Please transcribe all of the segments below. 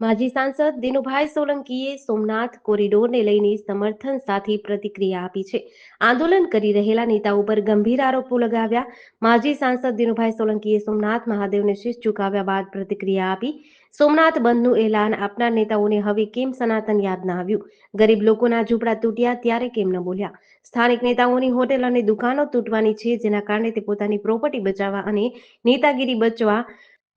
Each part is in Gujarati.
માજી સાંસદ દિનુભાઈ સોલંકીએ સોમનાથ કોરિડોરને લઈને સમર્થન સાથે પ્રતિક્રિયા આપી છે. આંદોલન કરી રહેલા નેતાઓ પર ગંભીર આરોપો લગાવ્યા. માજી સાંસદ દિનુભાઈ સોલંકીએ સોમનાથ મહાદેવને શીશ ચુકાવ્યા બાદ પ્રતિક્રિયા આપી. સોમનાથ બંધનું એલાન આપનાર નેતાઓને હવે કેમ સનાતન યાદ ના આવ્યું? ગરીબ લોકોના ઝૂંપડા તૂટ્યા ત્યારે કેમ ન બોલ્યા? સ્થાનિક નેતાઓની હોટેલ અને દુકાનો તૂટવાની છે, જેના કારણે તે પોતાની પ્રોપર્ટી બચાવવા અને નેતાગીરી બચવા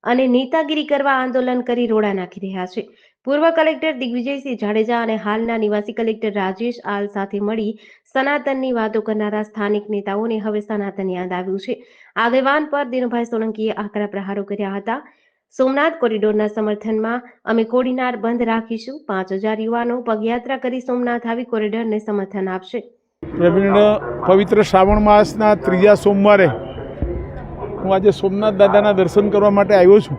અને નેતાગીરી કરવા આંદોલન કરી રોડા નાખી રહ્યા છે. પૂર્વ કલેક્ટર દિગ્વિજયસિંહ જાડેજા અને હાલના નિવાસી કલેક્ટર રાજેશ આલ સાથે મળી સનાતનની વાતો કરનારા સ્થાનિક નેતાઓને હવે સનાતન યાદ આવ્યું છે. આગેવાન પર દિનુભાઈ સોલંકીએ આકરા પ્રહારો કર્યા હતા. સોમનાથ કોરિડોરના સમર્થનમાં અમે કોડીનાર બંધ રાખીશું. પાંચ હજાર યુવાનો પગયાત્રા કરી સોમનાથ આવી કોરિડોરને સમર્થન આપશે. પવિત્ર શ્રાવણ માસના ત્રીજા સોમવારે હું આજે સોમનાથ દાદાના દર્શન કરવા માટે આવ્યો છું.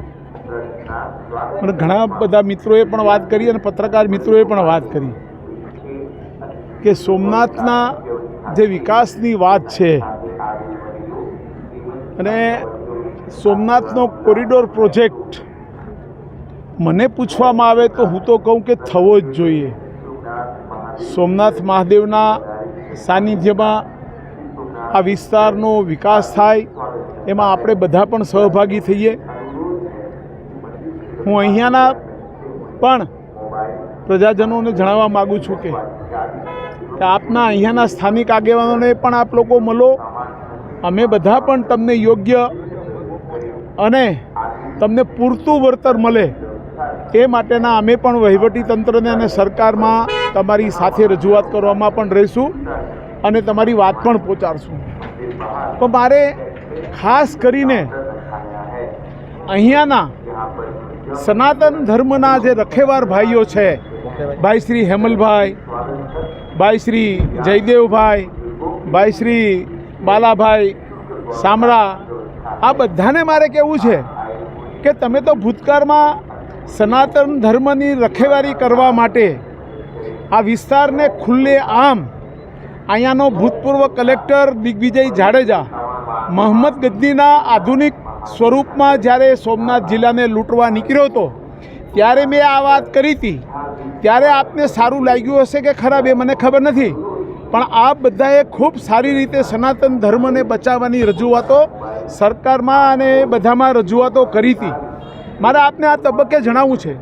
અને ઘણા બધા મિત્રોએ પણ વાત કરી અને પત્રકાર મિત્રોએ પણ વાત કરી કે સોમનાથના જે વિકાસની વાત છે અને સોમનાથનો કોરિડોર પ્રોજેક્ટ મને પૂછવામાં આવે તો હું તો કહું કે થવો જ જોઈએ. સોમનાથ મહાદેવના સાનિધ્યમાં આ વિસ્તારનો વિકાસ થાય એમાં આપણે બધા પણ સહભાગી થઈએ. હું અહીંયાના પણ પ્રજાજનોને જણાવવા માગું છું કે આપના અહીંયાના સ્થાનિક આગેવાનોને પણ આપ લોકો મળો. અમે બધા પણ તમને યોગ્ય અને તમને પૂરતું વળતર મળે એ માટેના અમે પણ વહીવટી તંત્રને અને સરકારમાં તમારી સાથે રજૂઆત કરવામાં પણ રહીશું અને તમારી વાત પણ પહોંચાડશું. પણ મારે ખાસ કરીને અહીંયાના સનાતન ધર્મના જે રખેવાર ભાઈઓ છે ભાઈ શ્રી હેમલભાઈ ભાઈ શ્રી જયદેવભાઈ ભાઈ શ્રી બાલાભાઈ, સામરા, આ બધાને મારે કહેવું છે કે તમે તો ભૂતકાળમાં સનાતન ધર્મની રખેવારી કરવા માટે આ વિસ્તારને ખુલ્લે આમ અહીંયાનો ભૂતપૂર્વ કલેક્ટર દિગ્વિજય જાડેજા મહમ્મદ ગદ્દીના આધુનિક સ્વરૂપમાં જ્યારે સોમનાથ જિલ્લાને લૂંટવા નીકળ્યો હતો, ત્યારે મેં આ વાત કરી હતી. ત્યારે આપને સારું લાગ્યું હશે કે ખરાબ એ મને ખબર નથી. પણ આ બધાએ ખૂબ સારી રીતે સનાતન ધર્મને બચાવવાની રજૂઆતો સરકારમાં અને બધામાં રજૂઆતો કરી હતી. મારે આપને આ તબક્કે જણાવવું છે.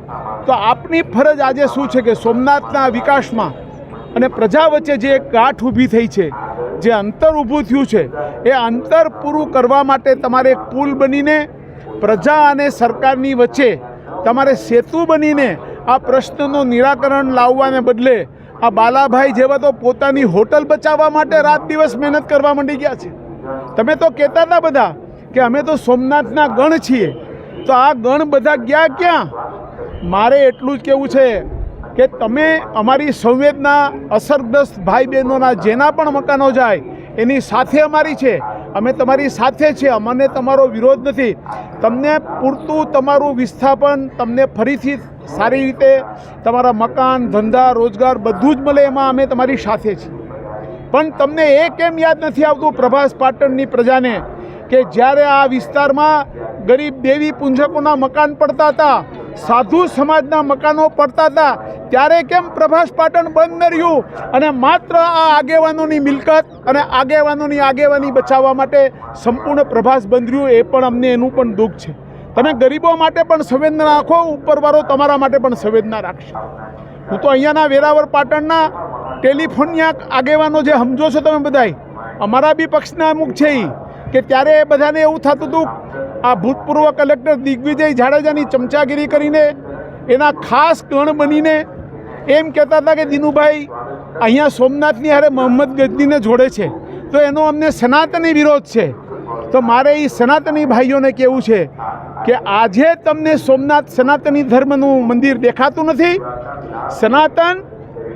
તો આપની ફરજ આજે શું છે કે સોમનાથના વિકાસમાં અને પ્રજા વચ્ચે જે ગાંઠ ઊભી થઈ છે જે અંતર ઊભું થયું છે, એ અંતર પૂરું કરવા માટે તમારે પુલ બનીને પ્રજા અને સરકારની વચ્ચે તમારે સેતુ બનીને આ પ્રશ્નનું નિરાકરણ લાવવાને બદલે આ બાલાભાઈ જેવા તો પોતાની હોટલ બચાવવા માટે રાત દિવસ મહેનત કરવા માંડી ગયા છે. તમે તો કહેતા હતા બધા કે અમે તો સોમનાથના ગણ છીએ. તો આ ગણ બધા ગયા ક્યાં? મારે એટલું જ કહેવું છે કે તમે અમારી સંવેદના અસરગ્રસ્ત ભાઈ બહેનોના જેના પણ મકાનો જાય, એની સાથે અમારી છે. અમે તમારી સાથે છે. અમને તમારો વિરોધ નથી. તમને પૂરતું તમારું વિસ્થાપન તમને ફરીથી સારી રીતે તમારા મકાન, ધંધા, રોજગાર બધું જ મળે એમાં અમે તમારી સાથે છીએ. પણ તમને એ કેમ યાદ નથી આવતું પ્રભાસ પાટણની પ્રજાને કે જ્યારે આ વિસ્તારમાં ગરીબ દેવી પુંજકોના મકાન પડતા હતા, સાધુ સમાજના મકાનો પડતા હતા ત્યારે કેમ પ્રભાસ પાટણ બંધ ન રહ્યું? અને માત્ર આ આગેવાનોની મિલકત અને આગેવાનોની આગેવાની બચાવવા માટે સંપૂર્ણ પ્રભાસ બંધ રહ્યું એ પણ અમને એનું પણ દુઃખ છે. તમે ગરીબો માટે પણ સંવેદના રાખો, ઉપરવાળો તમારા માટે પણ સંવેદના રાખશે. હું તો અહીંયાના વેરાવર પાટણના ટેલિફોનના આગેવાનો જે સમજો છો તમે બધાય, અમારા બી પક્ષના અમુક છે કે ત્યારે એ બધાને એવું થતું હતું આ ભૂતપૂર્વ કલેક્ટર દિગ્વિજય જાડેજાની ચમચાગીરી કરીને, એના ખાસ ગણ બનીને એમ કહેતા હતા કે દિનુભાઈ, અહીંયા સોમનાથની હારે મોહમ્મદ ગજનીને જોડે છે. તો એનો અમને સનાતની વિરોધ છે. તો મારે એ સનાતની ભાઈઓને કહેવું છે કે આજે તમને સોમનાથ સનાતની ધર્મનું મંદિર દેખાતું નથી? સનાતન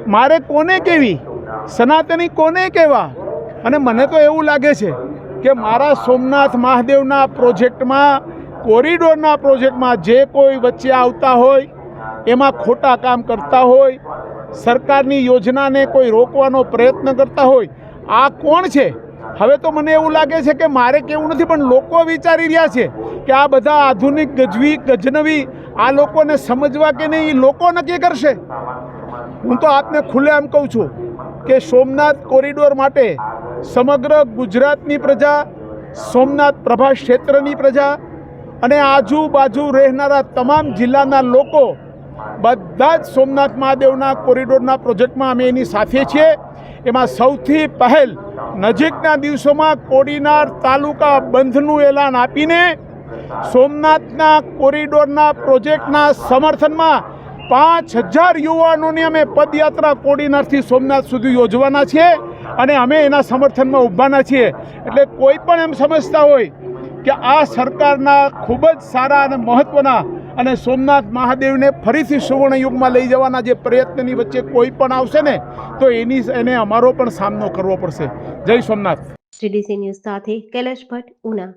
મારે કોને કહેવી સનાતની કોને કહેવા અને મને તો એવું લાગે છે કે મારા સોમનાથ મહાદેવના પ્રોજેક્ટમાં, કોરિડોરના પ્રોજેક્ટમાં જે કોઈ વચ્ચે આવતા હોય એમાં ખોટા કામ કરતા હોય, સરકારની યોજનાને કોઈ રોકવાનો પ્રયત્ન કરતા હોય, આ કોણ છે? હવે તો મને એવું લાગે છે કે મારે કેવું નથી, પણ લોકો વિચારી રહ્યા છે કે આ બધા આધુનિક ગજવી, ગજનવી, આ લોકોને સમજવા કે નહીં, એ લોકો નક્કી કરશે. હું તો આપને ખુલ્લેઆમ કહું છું કે સોમનાથ કોરિડોર માટે સમગ્ર ગુજરાતની પ્રજા, સોમનાથ પ્રભા ક્ષેત્રની પ્રજા અને આજુબાજુ રહેનારા તમામ જિલ્લાના લોકો બધા જ સોમનાથ મહાદેવના કોરિડોરના પ્રોજેક્ટમાં અમે એની સાથે છીએ. એમાં સૌથી પહેલ નજીકના દિવસોમાં કોડીનાર તાલુકા બંધનું એલાન આપીને સોમનાથના કોરિડોરના પ્રોજેક્ટના સમર્થનમાં પાંચ હજાર યુવાનોની અમે પદયાત્રા કોડીનારથી સોમનાથ સુધી યોજવાના છીએ અને અમે એના સમર્થનમાં ઊભાના છીએ. એટલે કોઈ પણ એમ સમજતા હોય કે આ સરકારના ખૂબ જ સારા અને મહત્ત્વના અને સોમનાથ મહાદેવને ફરીથી સુવર્ણ યુગમાં લઈ જવાના જે પ્રયત્નની વચ્ચે કોઈ પણ આવશે ને, તો એની એને અમારો પણ સામનો કરવો પડશે. જય સોમનાથ. સીડીસી ન્યૂઝ સાથે કૈલાશ ભટ્ટ, ઉના.